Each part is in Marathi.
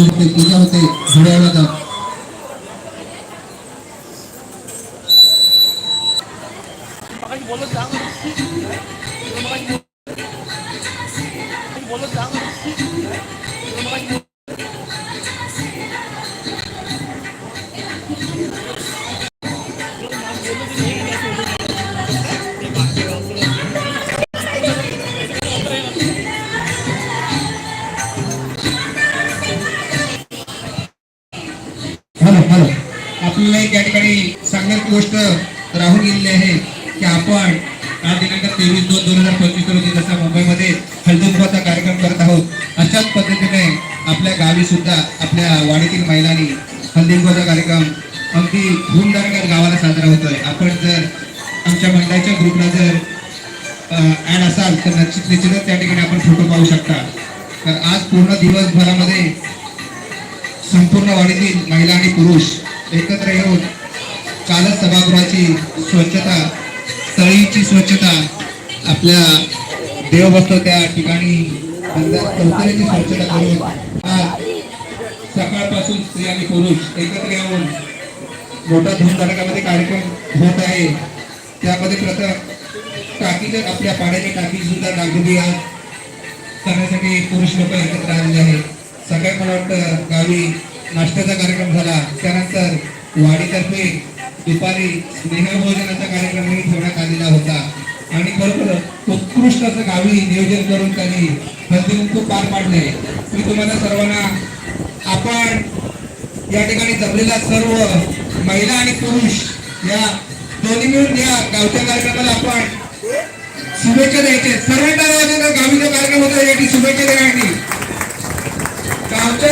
उडते पूजा होते घड्याळा जाऊन हॅलो गोष्ट राहून गेलेली आहे की आपण आज दिनांक तेवीस दोन दोन हजार पंचवीस रोजी जसा मुंबईमध्ये हळदीकुंकवाचा कार्यक्रम करत आहोत अशाच पद्धतीने आपल्या गावी सुद्धा आपल्या वाडीतील महिलांनी हळदीकुंकवाचा कार्यक्रम अगदी धूमधारकात गावाला साजरा होतोय. आपण जर आमच्या मंडळाच्या ग्रुपला जर ऍड असाल तर निश्चित निश्चितच त्या ठिकाणी आपण फोटो पाहू शकता. तर आज पूर्ण दिवसभरामध्ये संपूर्ण वाडीतील महिला आणि पुरुष एकत्र येऊन कालच सभागृहाची स्वच्छता तळीची स्वच्छता आपल्या देव बसतो त्या ठिकाणी बंधात स्वच्छता करून आज सकाळपासून स्त्री आणि पुरुष एकत्र येऊन मोठ्या धूमधडकामध्ये कार्यक्रम होत आहे. त्यामध्ये प्रथम टाकीच्या आपल्या पाण्याच्या टाकी सुद्धा डागडुगी आज करण्यासाठी पुरुष लोक एकत्र आलेले आहेत. सकाळी मला वाटतं गावी नाश्त्याचा कार्यक्रम झाला. त्यानंतर वाडीतर्फे दुपारी स्नेहभोजनाचा कार्यक्रमही ठेवण्यात आलेला होता. आणि खरोखर उत्कृष्ट असं गावी नियोजन करून त्यांनी हळदीकुंकू पार पाडले. मी तुम्हाला सर्वांना आपण या ठिकाणी जमलेल्या सर्व महिला आणि पुरुष या दोन्ही मिळून या गावच्या कार्यक्रमाला आपण शुभेच्छा द्यायचे. सर्वांना गावी जो कार्यक्रम होता. याची शुभेच्छा देण्यासाठी. गावच्या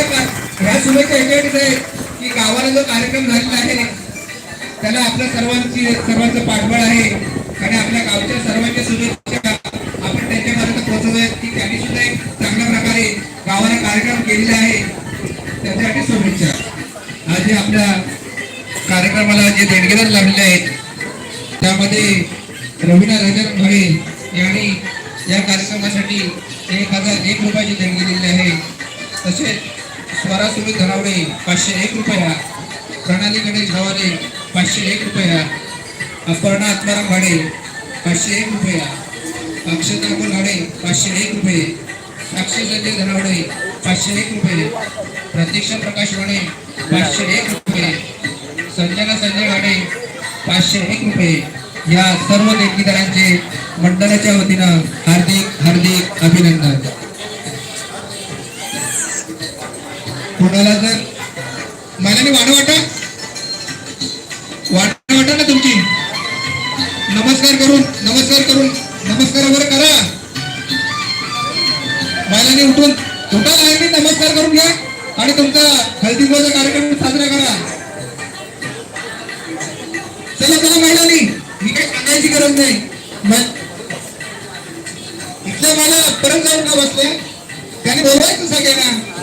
ह्या शुभेच्छा याच्यासाठीच आहे की गावाला जो कार्यक्रम झालेला आहे त्याला आपल्या सर्वांची सर्वांचं पाठबळ आहे. आणि आपल्या गावच्या सर्वांच्या शुभेच्छा. आपण त्यांच्यापर्यंत पोहोचवूयात की त्यांनी सुद्धा एक चांगल्या प्रकारे गावाला कार्यक्रम केलेला आहे. त्याच्यासाठी शुभेच्छा. आज जे आपल्या कार्यक्रमाला जे देणगीदार लाभलेले आहेत त्यामध्ये रवीना रजन भाई यांनी या कार्यक्रमासाठी एक हजार एक रुपयाची देणगी दिलेली आहे. तसेच स्वरा सुमित धनावडे पाचशे एक रुपया प्रणाली गणेश गव्हाणे पाचशे एक रुपया. अपर्णा आत्माराम भाडे पाचशे एक रुपया. अक्षता अकोल घाडे पाचशे एक रुपये. साक्षी संजय धनावडे पाचशे एक रुपये. प्रतीक्षा प्रकाश वाणे पाचशे एक रुपये. संजना संजय घाडे पाचशे एक रुपये. या सर्व देणगीदारांचे मंडळाच्या वतीनं हार्दिक हार्दिक अभिनंदन. कोणाला जर मला वाढ वाटा महिलांनी उठून उठा लाईनी नमस्कार करून घ्या आणि तुमचा हळदीचा कार्यक्रम साजरा करा. चला चला महिलांनी मी काही सांगायची गरज नाही. इथल्या मला परत जाऊन का बसले त्याने बोलवायचं सगळ्यांना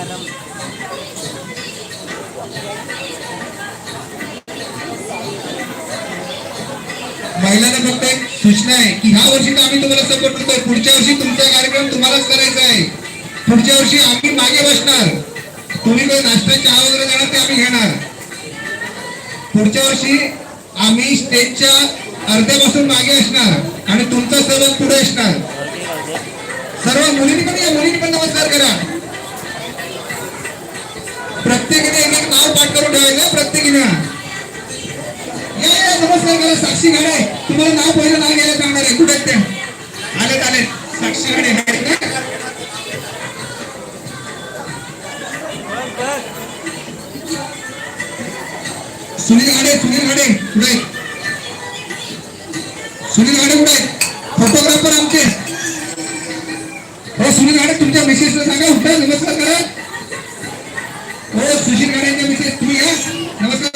महिलांना फक्त एक सूचना आहे की ह्या वर्षी तर आम्ही तुम्हाला सपोर्ट करतोय पुढच्या वर्षी तुमचा कार्यक्रम तुम्हालाच करायचा पुढच्या वर्षी आम्ही मागे बसणार. तुम्ही काही नाश्ता चहा वगैरे देणार ते आम्ही घेणार. पुढच्या वर्षी आम्ही स्टेजच्या अर्ध्यापासून मागे असणार आणि तुमचा सहभाग पुढे असणार. सर्व मुलींनी पण या मुलींनी पण नमस्कार करा. प्रत्येकीने एक एक नाव पाठ करून ठेवायचं प्रत्येकीने. या या नमस्कार करा साक्षी घाडे. तुम्हाला नाव पहिलं नाव घ्यायला सांगणार आहे. कुठे आहेत ते? आलेत आलेत. साक्षी घाडे सुनील गाडे सुनील गाडे पुढे. सुनील गाडे पुढे. फोटोग्राफर आमचे. हो सुनील गाडे तुमच्या मिसेसला सांगा. उठा नमस्कार करा. हो सुशील गाड्यांच्या मिसेस तुम्ही या नमस्कार.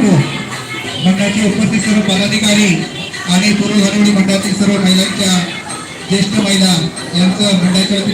हो. मंडळाचे उपस्थित सर्व पदाधिकारी आणि पूर्व घरवडी मंडळातील सर्व महिलांच्या ज्येष्ठ महिला यांचं मंडळाच्या